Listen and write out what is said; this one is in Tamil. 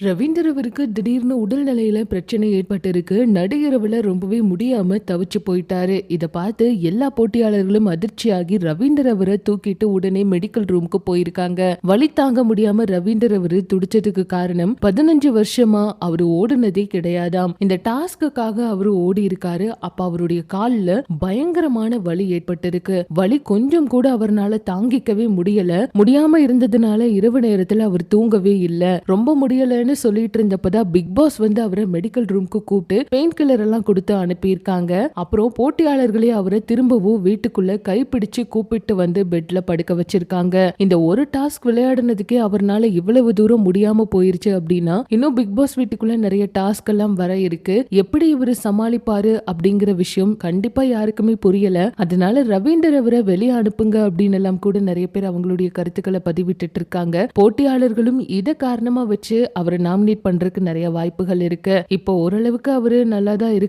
ரவீந்திரவருக்கு திடீர்னு உடல்நிலையில பிரச்சனை ஏற்பட்டிருக்கு. நடுஇரவுல ரொம்பவே முடியாம தவிச்சு போயிட்டாரு. இத பார்த்து எல்லா போட்டியாளர்களும் அதிர்ச்சியாகி ரவீந்திரவரை தூக்கிட்டு உடனே மெடிக்கல் ரூமுக்கு போயிருக்காங்க. வழி தாங்க முடியாம ரவீந்திரவர் அவரு துடிச்சதுக்கு காரணம் 15 வருஷமா அவரு ஓடுனதே கிடையாதாம். இந்த டாஸ்க்குக்காக அவரு ஓடி இருக்காரு. அப்ப அவருடைய கால்ல பயங்கரமான வலி ஏற்பட்டிருக்கு. வலி கொஞ்சம் கூட அவர்னால தாங்கிக்கவே முடியல. முடியாம இருந்ததுனால இரவு நேரத்துல அவர் தூங்கவே இல்லை ரொம்ப முடியல முடியலன்னு சொல்லிட்டு இருந்தப்பதான் பிக் பாஸ் வந்து அவரை மெடிக்கல் ரூம்க்கு கூப்பிட்டு பெயின் கில்லர் எல்லாம் கொடுத்து அனுப்பியிருக்காங்க. அப்புறம் போட்டியாளர்களே அவரை திரும்பவும் வீட்டுக்குள்ள கைப்பிடிச்சு கூப்பிட்டு வந்து பெட்ல படுக்க வச்சிருக்காங்க. இந்த ஒரு டாஸ்க் விளையாடுனதுக்கே அவர்னால இவ்வளவு தூரம் முடியாம போயிருச்சு அப்படின்னா இன்னும் பிக் பாஸ் வீட்டுக்குள்ள நிறைய டாஸ்க் எல்லாம் வர இருக்கு. எப்படி இவரு சமாளிப்பாரு அப்படிங்கிற விஷயம் கண்டிப்பா யாருக்குமே புரியல. அதனால ரவீந்தர் அவரை வெளியே அனுப்புங்க அப்படின்னு எல்லாம் கூட நிறைய பேர் அவங்களுடைய கருத்துக்களை பதிவிட்டுட்டு இருக்காங்க. போட்டியாளர்களும் இத காரணமா வச்சு அவரை நாமினேட் பண்ணுறதுக்கு நிறைய வாய்ப்புகள் இருக்கு. இப்போ ஓரளவுக்கு அவரு நல்லா தான் இருக்கு